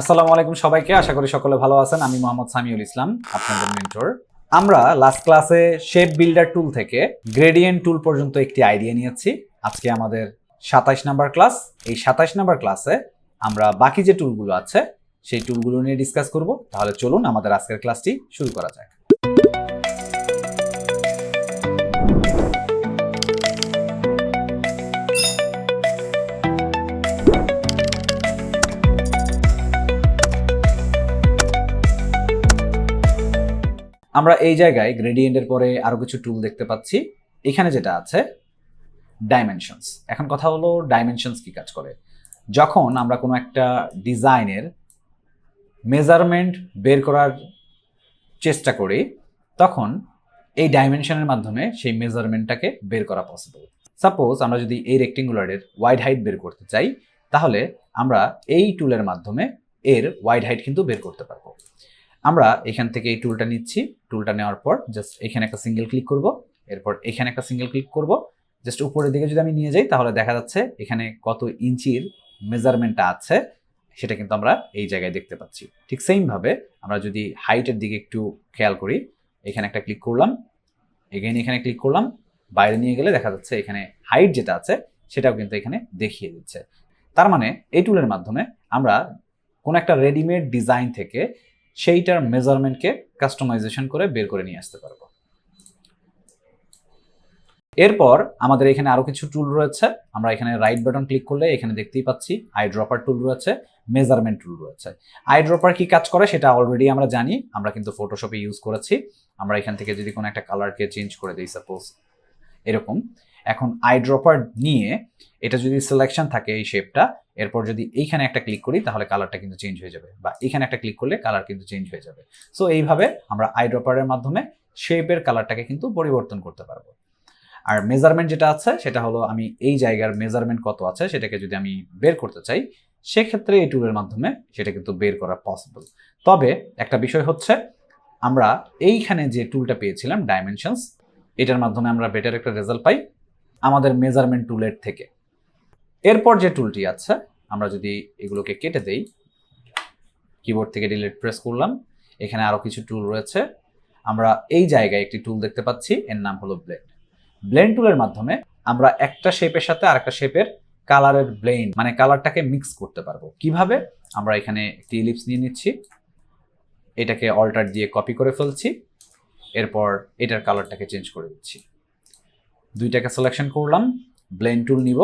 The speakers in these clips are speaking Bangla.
আসসালামু আলাইকুম সবাইকে, আশা করি সকলে ভালো আছেন। আমি মোহাম্মদ সামিউল ইসলাম, আপনাদের মেন্টর আমরা লাস্ট ক্লাসে শেপ বিল্ডার টুল থেকে গ্রেডিয়েন্ট টুল পর্যন্ত একটি আইডিয়া নিয়েছি। আজকে আমাদের সাতাশ নাম্বার ক্লাস এই সাতাশ নাম্বার ক্লাসে আমরা বাকি যে টুলগুলো আছে, সেই টুলগুলো নিয়ে ডিসকাস করব। তাহলে চলুন আমাদের আজকের ক্লাসটি শুরু করা যাক। আমরা এই জায়গায় গ্রেডিয়েন্টের পরে আরও কিছু টুল দেখতে পাচ্ছি। এখানে যেটা আছে ডাইমেনশনস এখন কথা হলো ডাইমেনশনস কি কাজ করে। যখন আমরা কোনো একটা ডিজাইনের মেজারমেন্ট বের করার চেষ্টা করি, তখন এই ডাইমেনশনের মাধ্যমে সেই মেজারমেন্টটাকে বের করা পসিবল সাপোজ আমরা যদি এই রেক্টেঙ্গুলারের ওয়াইড হাইট বের করতে চাই, তাহলে আমরা এই টুলের মাধ্যমে এর ওয়াইড হাইট কিন্তু বের করতে পারব। আমরা এখান থেকে এই টুলটা নিচ্ছি। টুলটা নেওয়ার পর জাস্ট এখানে একটা সিঙ্গেল ক্লিক করব। এরপর এখানে একটা সিঙ্গেল ক্লিক করব। জাস্ট উপরের দিকে যদি আমি নিয়ে যাই, তাহলে দেখা যাচ্ছে এখানে কত ইঞ্চির মেজারমেন্টটা আছে, সেটা কিন্তু আমরা এই জায়গায় দেখতে পাচ্ছি। ঠিক সেমভাবে আমরা যদি হাইটের দিকে একটু খেয়াল করি, এখানে একটা ক্লিক করলাম। এগেইন এখানে ক্লিক করলাম। বাইরে নিয়ে গেলে দেখা যাচ্ছে এখানে হাইট যেটা আছে, সেটাও কিন্তু এখানে দেখিয়ে দিচ্ছে। তার মানে এই টুলের মাধ্যমে আমরা কোনো একটা রেডিমেড ডিজাইন থেকে সেইটার মেজারমেন্টকে কাস্টমাইজেশন করে বের করে নিয়ে আসতে পারব। এরপর আমাদের এখানে আরও কিছু টুল রয়েছে। আমরা এখানে রাইট বাটন ক্লিক করলে এখানে দেখতেই পাচ্ছি আই ড্রপার টুল রয়েছে মেজারমেন্ট টুল রয়েছে। আই ড্রপার কি কাজ করে সেটা অলরেডি আমরা জানি, আমরা কিন্তু ফটোশপে ইউজ করেছি। আমরা এখান থেকে যদি কোনো একটা কালারকে চেঞ্জ করে দিই সাপোজ এরকম। এখন আই ড্রপার নিয়ে এটা যদি সিলেকশন থাকে এই শেপটা এরপর যদি এইখানে একটা ক্লিক করি, তাহলে কালারটা কিন্তু চেঞ্জ হয়ে যাবে। বা এখানে একটা ক্লিক করলে কালার কিন্তু চেঞ্জ হয়ে যাবে। সো এইভাবে আমরা আই ড্রপারের মাধ্যমে শেপের কালারটাকে কিন্তু পরিবর্তন করতে পারব। আর মেজারমেন্ট যেটা আছে, সেটা হলো আমি এই জায়গার মেজারমেন্ট কত আছে, সেটাকে যদি আমি বের করতে চাই, সেক্ষেত্রে এই টুলের মাধ্যমে সেটা কিন্তু বের করা পসিবল তবে একটা বিষয় হচ্ছে, আমরা এইখানে যে টুলটা পেয়েছিলাম ডাইমেনশনস এটার মাধ্যমে আমরা বেটার একটা রেজাল্ট পাই আমাদের মেজারমেন্ট টুলের থেকে। এরপর যে টুলটি আছে, আমরা যদি এগুলোকে কেটে দেই কিবোর্ড থেকে ডিলিট প্রেস করলাম, এখানে আরও কিছু টুল রয়েছে। আমরা এই জায়গায় একটি টুল দেখতে পাচ্ছি, এর নাম হলো ব্লেন্ড ব্লেন্ড টুলের মাধ্যমে আমরা একটা শেপের সাথে আরেকটা শেপের কালারের ব্লেন্ড মানে কালারটাকে মিক্স করতে পারব। কীভাবে? আমরা এখানে একটি ইলিপস নিয়ে নিচ্ছি, এটাকে অল্টার দিয়ে কপি করে ফেলছি। এরপর এটার কালারটাকে চেঞ্জ করে দিচ্ছি। দুইটাকে সিলেকশন করলাম ব্লেন্ড টুল নিব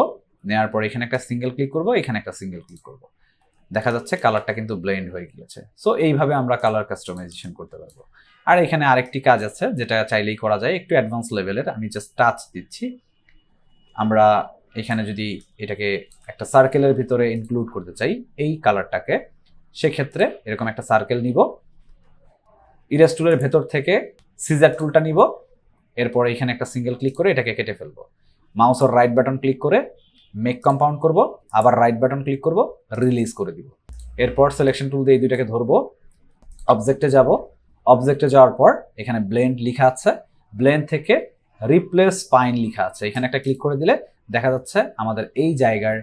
নেওয়ার পর এখানে একটা সিঙ্গেল ক্লিক করব, এখানে একটা সিঙ্গেল ক্লিক করব। দেখা যাচ্ছে কালারটা কিন্তু ব্লেন্ড হয়ে গিয়েছে। সো এইভাবে আমরা কালার কাস্টমাইজেশন করতে পারব। আর এখানে আরেকটি কাজ আছে, যেটা চাইলেই করা যায়, একটু অ্যাডভান্স লেভেলের আমি জাস্ট টাচ দিচ্ছি। আমরা এখানে যদি এটাকে একটা সার্কেলের ভিতরে ইনক্লুড করতে চাই, এই কালারটাকে সেক্ষেত্রে এরকম একটা সার্কেল নিব। ইরেস্টুলের ভেতর থেকে সিজার টুলটা নিব, এরপর এখানে একটা সিঙ্গেল ক্লিক করে এটাকে কেটে ফেলব। মাউসের রাইট বাটন ক্লিক করে মেক কম্পাউন্ড করব, আবার রাইট বাটন ক্লিক করব রিলিজ করে দিব। এরপর সিলেকশন টুল দিয়ে এই দুইটাকে ধরবো। অবজেক্টে যাব। অবজেক্টে যাওয়ার পর এখানে ব্লেন্ড লেখা আছে। ব্লেন্ড থেকে রিপ্লেস স্পাইন লেখা আছে। এখানে একটা ক্লিক করে দিলে দেখা যাচ্ছে আমাদের এই জায়গার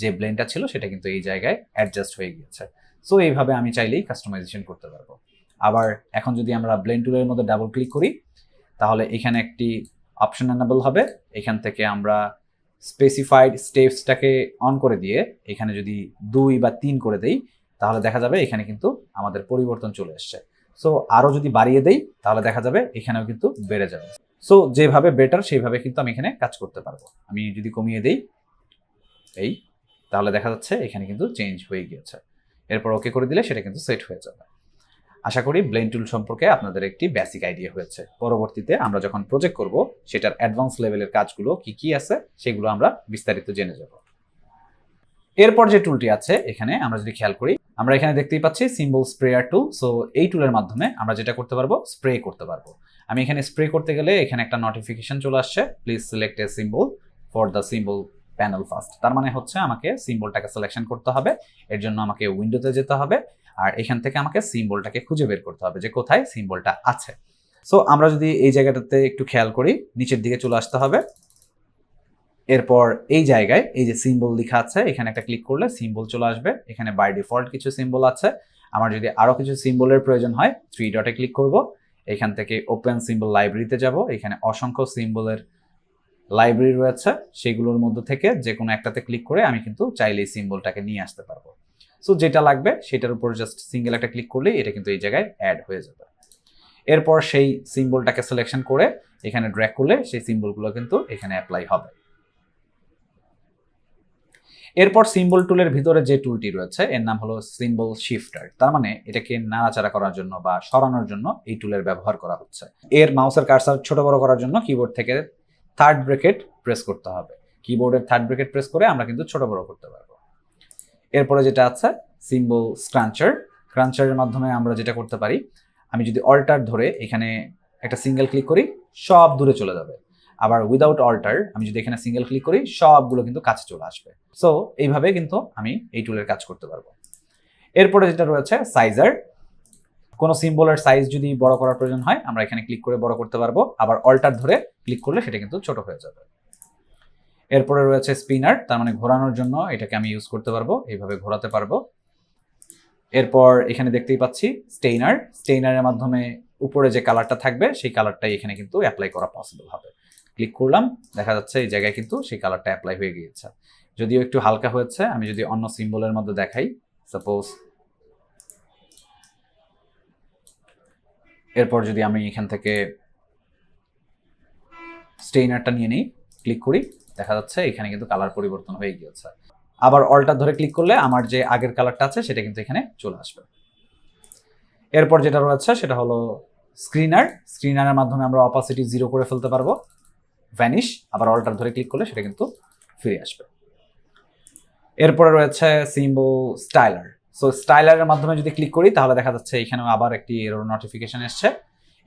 যে ব্লেন্ডটা ছিল সেটা কিন্তু এই জায়গায় অ্যাডজাস্ট হয়ে গিয়েছে। সো এইভাবে আমি চাইলেই কাস্টমাইজেশন করতে পারব। আবার এখন যদি আমরা ব্লেন্ড টুলের মধ্যে ডাবল ক্লিক করি, তাহলে এখানে একটি অপশন এনাবেল হবে। এখান থেকে আমরা স্পেসিফাইড স্টেপসটাকে অন করে দিয়ে এখানে যদি দুই বা তিন করে দেই, তাহলে দেখা যাবে এখানে কিন্তু আমাদের পরিবর্তন চলে এসছে। সো আরও যদি বাড়িয়ে দেই, তাহলে দেখা যাবে এখানেও কিন্তু বেড়ে যাবে। সো যেভাবে বেটার সেইভাবে কিন্তু আমি এখানে কাজ করতে পারব। আমি যদি কমিয়ে দেই, এই, তাহলে দেখা যাচ্ছে এখানে কিন্তু চেঞ্জ হয়ে গিয়েছে। এরপর ওকে করে দিলে সেটা কিন্তু সেট হয়ে যাবে। আশা করি ব্লেন টুল সম্পর্কে আপনাদের একটি বেসিক আইডিয়া হয়েছে। পরবর্তীতে আমরা যখন প্রজেক্ট করব, সেটার অ্যাডভান্স লেভেলের কাজগুলো কি কি আছে, সেগুলো আমরা বিস্তারিত জেনে যাব। এরপর যে টুলটি আছে, এখানে আমরা যদি খেয়াল করি, আমরা এখানে দেখতেই পাচ্ছি সিম্বল স্প্রেয়ার টুল সো এই টুলের মাধ্যমে আমরা যেটা করতে পারব স্প্রে করতে পারব। আমি এখানে স্প্রে করতে গেলে এখানে একটা নোটিফিকেশন চলে আসছে। Please select a symbol for the symbol panel first তার মানে হচ্ছে আমাকে সিম্বলটাকে সিলেকশন করতে হবে, এর জন্য আমাকে উইন্ডোতে যেতে হবে, আর এখান থেকে আমাকে সিম্বলটাকে খুঁজে বের করতে হবে যে কোথায় সিম্বলটা আছে। সো আমরা যদি এই জায়গাটাতে একটু খেয়াল করি, নিচের দিকে চলে আসতে হবে। এরপর এই জায়গায় এই যে সিম্বল লেখা আছে, এখানে একটা ক্লিক করলে সিম্বল চলে আসবে। এখানে বাই ডিফল্ট কিছু সিম্বল আছে। আমার যদি আরও কিছু সিম্বলের প্রয়োজন হয় থ্রি ডটে ক্লিক করব। এখান থেকে ওপেন সিম্বল লাইব্রেরিতে যাব। এখানে অসংখ্য সিম্বলের লাইব্রেরি রয়েছে, সেগুলোর মধ্যে থেকে যে কোনো একটাতে ক্লিক করে আমি কিন্তু চাইলে এই সিম্বলটাকে নিয়ে আসতে পারব। সো যেটা লাগবে সেটার উপর জাস্ট সিঙ্গেল একটা ক্লিক করলেই এটা কিন্তু এই জায়গায় অ্যাড হয়ে যাবে। এরপর সেই সিম্বলটাকে সিলেকশন করে এখানে ড্র্যাক করলে সেই সিম্বলগুলো কিন্তু এখানে অ্যাপ্লাই হবে। এরপর সিম্বল টুলের ভিতরে যে টুলটি রয়েছে, এর নাম হলো সিম্বল শিফটার তার মানে এটাকে নাড়াচাড়া করার জন্য বা সরানোর জন্য এই টুলের ব্যবহার করা হচ্ছে। এর মাউসের কার্সার ছোট বড় করার জন্য কিবোর্ড থেকে থার্ড ব্রেকেট প্রেস করতে হবে। কিবোর্ডের থার্ড ব্রেকেট প্রেস করে আমরা কিন্তু ছোট বড় করতে পারব। এরপরে যেটা আছে সিম্বল স্ক্রাঞ্চার ক্রাঞ্চারের মাধ্যমে আমরা যেটা করতে পারি, আমি যদি অল্টার ধরে এখানে একটা সিঙ্গেল ক্লিক করি, সব দূরে চলে যাবে। আবার উইদাউট অল্টার আমি যদি এখানে সিঙ্গেল ক্লিক করি, সবগুলো কিন্তু কাছে চলে আসবে। সো এইভাবে কিন্তু আমি এই টুলের কাজ করতে পারব। এরপরে যেটা রয়েছে সাইজার কোনো সিম্বলের সাইজ যদি বড় করার প্রয়োজন হয়, আমরা এখানে ক্লিক করে বড় করতে পারব। আবার অল্টার ধরে ক্লিক করলে সেটা কিন্তু ছোট হয়ে যাবে। এরপরে রয়েছে স্পিনার তার মানে ঘোরানোর জন্য এটাকে আমি ইউজ করতে পারব, এইভাবে ঘোরাতে পারব। এরপর এখানে দেখতেই পাচ্ছি স্টেইনার স্টেইনারের মাধ্যমে উপরে যে কালারটা থাকবে, সেই কালারটাই এখানে কিন্তু অ্যাপ্লাই করা পসিবল হবে। ক্লিক করলাম, দেখা যাচ্ছে এই জায়গায় কিন্তু সেই কালারটা অ্যাপ্লাই হয়ে গিয়েছে। যদিও একটু হালকা হয়েছে, আমি যদি অন্য সিম্বলের মধ্যে দেখাই সাপোজ এরপর যদি আমি এখান থেকে স্টেইনারটা নিয়ে নিই, ক্লিক করি, দেখা যাচ্ছে এখানে কিন্তু কালার পরিবর্তন হয়ে গিয়েছে। আবার অল্টার ধরে ক্লিক করলে আমার যে আগের কালারটা আছে, সেটা কিন্তু এখানে চলে আসবে। এরপর যেটা রয়েছে, সেটা হলো স্ক্রিনার। স্ক্রিনারের মাধ্যমে আমরা অপাসিটি জিরো করে ফেলতে পারব। ভ্যানিশ আবার অল্টার ধরে ক্লিক করলে সেটা কিন্তু ফিরে আসবে। এরপরে রয়েছে সিম্বল স্টাইলার সো স্টাইলারের মাধ্যমে যদি ক্লিক করি, তাহলে দেখা যাচ্ছে এখানেও আবার একটি এরর নোটিফিকেশন এসছে।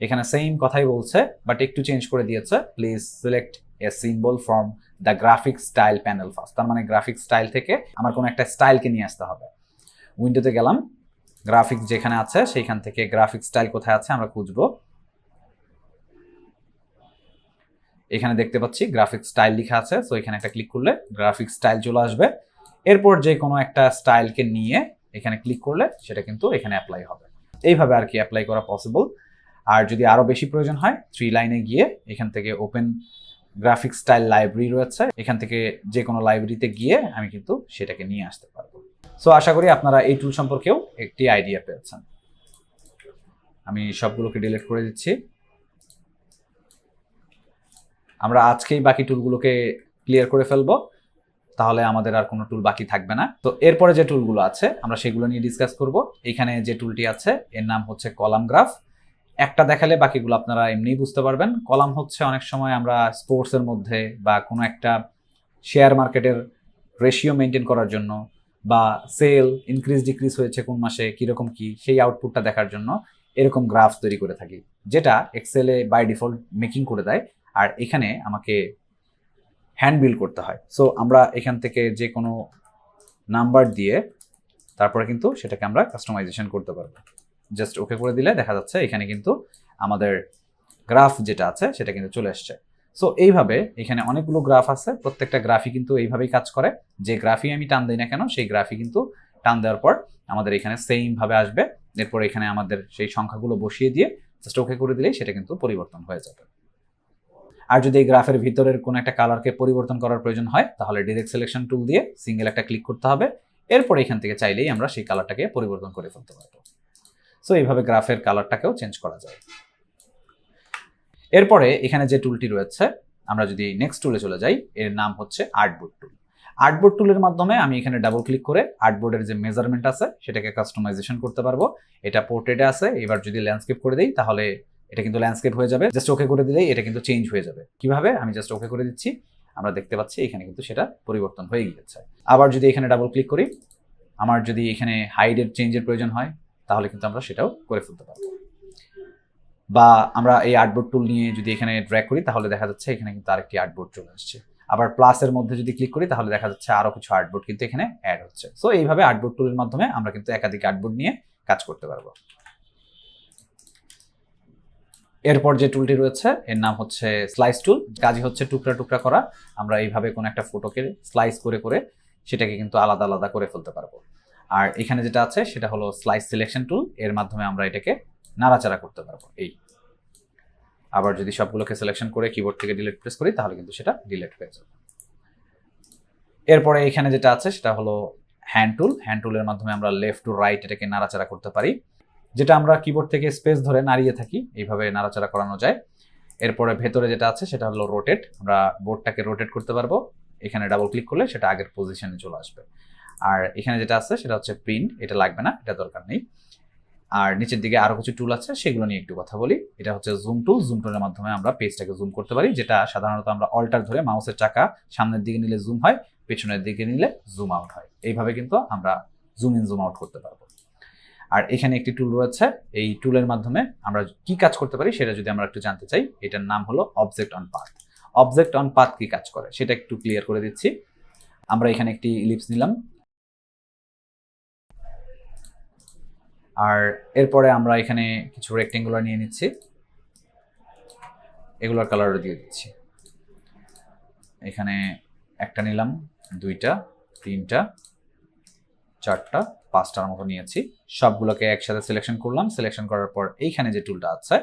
এখানে সেম কথাই বলছে বাট একটু চেঞ্জ করে দিয়েছে। Please select a symbol from the graphic style panel first তার মানে গ্রাফিক স্টাইল থেকে আমার কোনো একটা স্টাইলকে নিয়ে আসতে হবে। উইন্ডোতে গেলাম। গ্রাফিক্স যেখানে আছে, সেইখান থেকে গ্রাফিক স্টাইল কোথায় আছে আমরা খুঁজবো। এখানে দেখতে পাচ্ছি গ্রাফিক স্টাইল লেখা আছে। সো এখানে একটা ক্লিক করলে গ্রাফিক স্টাইল চলে আসবে। এরপর যে কোনো একটা স্টাইলকে নিয়ে এখানে ক্লিক করলে সেটা কিন্তু এখানে অ্যাপ্লাই হবে। এইভাবে আর কি অ্যাপ্লাই করা পসিবল আর যদি আরও বেশি প্রয়োজন হয় থ্রি লাইনে গিয়ে এখান থেকে ওপেন গ্রাফিক স্টাইল লাইব্রেরি রয়েছে, এখান থেকে যে কোনো লাইব্রেরিতে গিয়ে আমি কিন্তু সেটাকে নিয়ে আসতে পারব। সো আশা করি আপনারা এই টুল সম্পর্কেও একটি আইডিয়া পেয়েছেন। আমি সবগুলোকে ডিলিট করে দিচ্ছি। আমরা আজকেই বাকি টুলগুলোকে ক্লিয়ার করে ফেলব। তাহলে আমাদের আর কোনো টুল বাকি থাকবে না। তো এরপরে যে টুলগুলো আছে, আমরা সেগুলো নিয়ে ডিসকাস করব। এখানে যে টুলটি আছে, এর নাম হচ্ছে কলাম গ্রাফ একটা দেখালে বাকিগুলো আপনারা এমনিই বুঝতে পারবেন। কলাম হচ্ছে অনেক সময় আমরা স্পোর্টসের মধ্যে বা কোনো একটা শেয়ার মার্কেটের রেশিও মেনটেন করার জন্য বা সেল ইনক্রিজ ডিক্রিজ হয়েছে কোন মাসে, কীরকম কি, সেই আউটপুটটা দেখার জন্য এরকম গ্রাফ তৈরি করে থাকি, যেটা এক্সেলে বাই ডিফল্ট মেকিং করে দেয়। আর এখানে আমাকে হ্যান্ড বিল করতে হয়। সো আমরা এখান থেকে যে কোনো নাম্বার দিয়ে তারপরে কিন্তু সেটাকে আমরা কাস্টমাইজেশন করতে পারব। জাস্ট ওকে করে দিলে দেখা যাচ্ছে এখানে কিন্তু আমাদের গ্রাফ যেটা আছে সেটা কিন্তু চলে আসছে সো এইভাবে এখানে অনেকগুলো গ্রাফ আছে, প্রত্যেকটা গ্রাফই কিন্তু এইভাবেই কাজ করে। যে গ্রাফই আমি টান দিই না কেন, সেই গ্রাফই কিন্তু টান দেওয়ার পর আমাদের এখানে সেমভাবে আসবে। এরপর এখানে আমাদের সেই সংখ্যাগুলো বসিয়ে দিয়ে জাস্ট ওকে করে দিলেই সেটা কিন্তু পরিবর্তন হয়ে যাবে। আর যদি এই গ্রাফের ভিতরের কোনো একটা কালারকে পরিবর্তন করার প্রয়োজন হয়, তাহলে ডিরেক্ট সিলেকশন টুল দিয়ে সিঙ্গেল একটা ক্লিক করতে হবে। এরপর এখান থেকে চাইলেই আমরা সেই কালারটাকে পরিবর্তন করে ফেলতে পারব। সো এইভাবে গ্রাফের কালারটাকেও চেঞ্জ করা যায়। এরপরে এখানে যে টুলটি রয়েছে, আমরা যদি নেক্সট টুলে চলে যাই, এর নাম হচ্ছে আর্টবোর্ড টুল আর্টবোর্ড টুলের মাধ্যমে আমি এখানে ডাবল ক্লিক করে আর্টবোর্ডের যে মেজারমেন্ট আছে, সেটাকে কাস্টমাইজেশন করতে পারব। এটা পোর্ট্রেটে আছে, এবার যদি ল্যান্ডস্কেপ করে দিই, তাহলে এটা কিন্তু ল্যান্ডস্কেপ হয়ে যাবে। জাস্ট ওকে করে দিলেই এটা কিন্তু চেঞ্জ হয়ে যাবে। কীভাবে? আমি জাস্ট ওকে করে দিচ্ছি। আমরা দেখতে পাচ্ছি এখানে কিন্তু সেটা পরিবর্তন হয়ে গিয়েছে। আবার যদি এখানে ডাবল ক্লিক করি, আমার যদি এখানে হাইডের চেঞ্জের প্রয়োজন হয়, তাহলে কিন্তু আমরা সেটাও করে ফেলতে পারব। বা আমরা এই আর্টবোর্ড টুল নিয়ে যদি এখানে ড্র্যাগ করি, তাহলে দেখা যাচ্ছে এখানে কিন্তু আরেকটি আর্টবোর্ড চলে আসছে। আবার প্লাসের মধ্যে যদি ক্লিক করি, তাহলে দেখা যাচ্ছে আরও কিছু আর্টবোর্ড কিন্তু এখানে অ্যাড হচ্ছে। সো এইভাবে আর্টবোর্ড টুলের মাধ্যমে আমরা কিন্তু একাধিক আর্টবোর্ড নিয়ে কাজ করতে পারব। এরপর যে টুলটি রয়েছে, এর নাম হচ্ছে স্লাইস টুল কাজই হচ্ছে টুকরা টুকরা করা। আমরা এইভাবে কোনো একটা ফটোকে স্লাইস করে করে সেটাকে কিন্তু আলাদা আলাদা করে ফেলতে পারব। আর এখানে যেটা আছে, সেটা হলো স্লাইস সিলেকশন টুল এর মাধ্যমে আমরা এটাকে নাড়াচাড়া করতে পারব। এই। আবার যদি সবগুলোকে সিলেকশন করে কিবোর্ড থেকে ডিলিট প্রেস করি, তাহলে কিন্তু সেটা ডিলেট হয়ে যাবে। এরপরে এখানে যেটা আছে, সেটা হলো হ্যান্ড টুল হ্যান্ড টুলের মাধ্যমে আমরা লেফট টু রাইট এটাকে নাড়াচাড়া করতে পারি। যেটা আমরা কিবোর্ড থেকে স্পেস ধরে নাড়িয়ে থাকি, এইভাবে নাড়াচাড়া করানো যায়। এরপরে ভেতরে যেটা আছে, সেটা হলো রোটেট আমরা বোর্ডটাকে রোটেট করতে পারব। এখানে ডাবল ক্লিক করলে সেটা আগের পজিশনে চলে আসবে। আর এখানে যেটা আছে, সেটা হচ্ছে প্রিন্ট এটা লাগবে না, এটা দরকার নেই। আর নিচের দিকে আরও কিছু টুল আছে, সেগুলো নিয়ে একটু কথা বলি। এটা হচ্ছে জুম টুল জুম টুলের মাধ্যমে আমরা পেজটাকে জুম করতে পারি, যেটা সাধারণত আমরা অল্টার ধরে মাউসের চাকা সামনের দিকে নিলে জুম হয়, পেছনের দিকে নিলে জুম আউট হয়। এইভাবে কিন্তু আমরা জুম ইন জুম আউট করতে পারব। আর এখানে একটি টুল রয়েছে। এই টুলের মাধ্যমে আমরা কি কাজ করতে পারি সেটা যদি আমরা একটু জানতে চাই, এটার নাম হলো object on path object on path কি কাজ করে? সেটা একটু ক্লিয়ার করে দিচ্ছি। আমরা এখানে একটি ইলিপস নিলাম। আর এরপরে আমরা এখানে কিছু রেক্টেঙ্গুলার নিয়ে নিচ্ছি। এগুলোর কালারও দিয়ে দিচ্ছি। এখানে একটা নিলাম, দুইটা, তিনটা, চারটা পাঁচটার মতো নিয়েছি। সবগুলোকে একসাথে সিলেকশন করলাম। সিলেকশন করার পর এইখানে যে টুলটা আছে,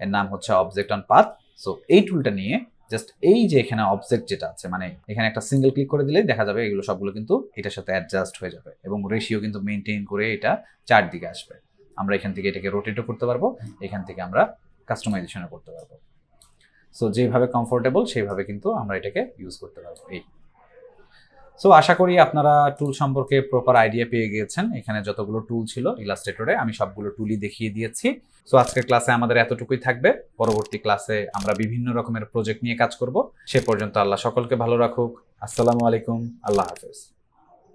এর নাম হচ্ছে অবজেক্ট অন পাথ সো এই টুলটা নিয়ে জাস্ট এই যে এখানে অবজেক্ট যেটা আছে মানে এখানে একটা সিঙ্গেল ক্লিক করে দিলেই দেখা যাবে এগুলো সবগুলো কিন্তু এটার সাথে অ্যাডজাস্ট হয়ে যাবে এবং রেশিও কিন্তু মেনটেন করে এটা চারদিকে আসবে। আমরা এখান থেকে এটাকে রোটেটও করতে পারব, এখান থেকে আমরা কাস্টমাইজেশনও করতে পারব। সো যেভাবে কমফোর্টেবল সেইভাবে কিন্তু আমরা এটাকে ইউজ করতে পারব। এই। সো আশা করি আপনারা টুল সম্পর্কে প্রপার আইডিয়া পেয়ে গিয়েছেন। এখানে যতগুলো টুল ছিল ইলাস্ট্রেটরে আমি সবগুলো টুলই দেখিয়ে দিয়েছি। সো আজকের ক্লাসে আমাদের এতটুকুই থাকবে। পরবর্তী ক্লাসে আমরা বিভিন্ন রকমের প্রজেক্ট নিয়ে কাজ করব। সে পর্যন্ত আল্লাহ সকলকে ভালো রাখুক। আসসালামু আলাইকুম। আল্লাহ হাফেজ।